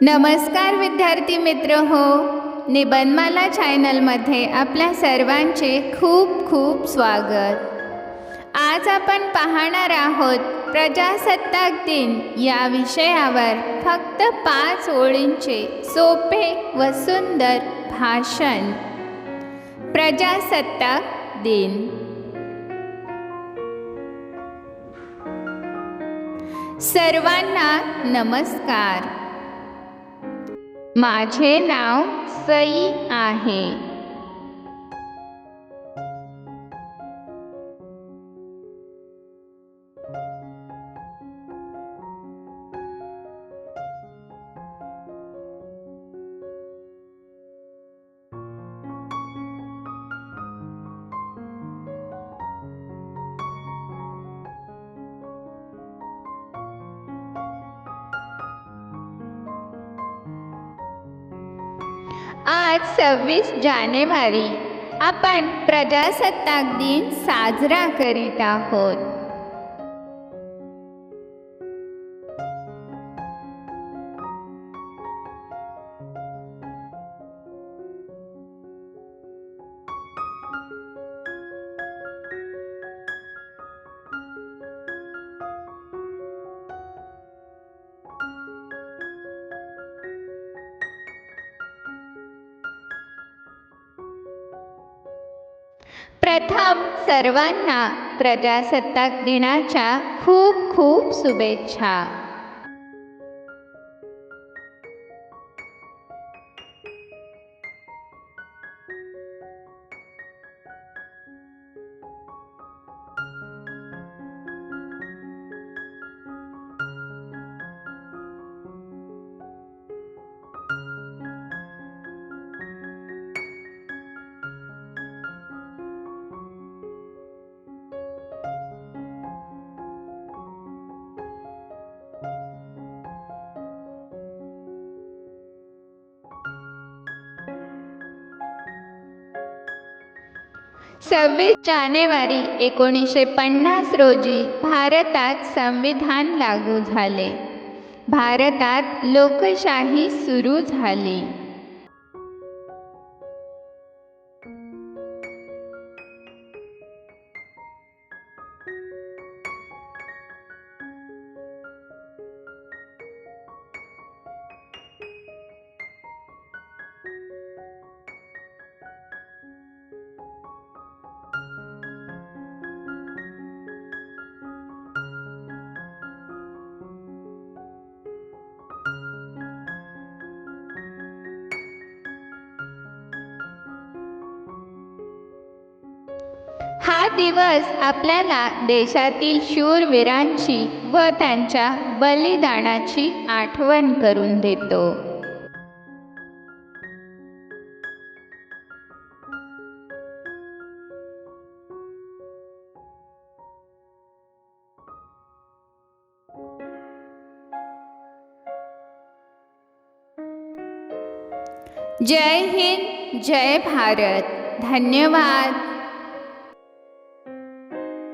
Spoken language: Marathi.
नमस्कार विद्यार्थी मित्र हो. निबंधमाला चॅनलमध्ये आपल्या सर्वांचे खूप खूप स्वागत. आज आपण पाहणार आहोत प्रजासत्ताक दिन या विषयावर फक्त पाच ओळींचे सोपे व सुंदर भाषण. प्रजासत्ताक दिन. सर्वांना नमस्कार. माझे नाव सई आहे. आज सव्वीस जानेवारी. आपण प्रजासत्ताक दिन साजरा करीत आहोत. प्रथम सर्वांना प्रजासत्ताक दिनाच्या खूप खूप शुभेच्छा. सव्वीस जानेवारी एकोणीसशे पन्नास रोजी भारतात संविधान लागू झाले. भारतात लोकशाही सुरू झाली. दिवस आपल्याला देशातील शूरवीरांची व त्यांच्या बलिदानाची आठवण करून देतो. जय हिंद जय भारत. धन्यवाद.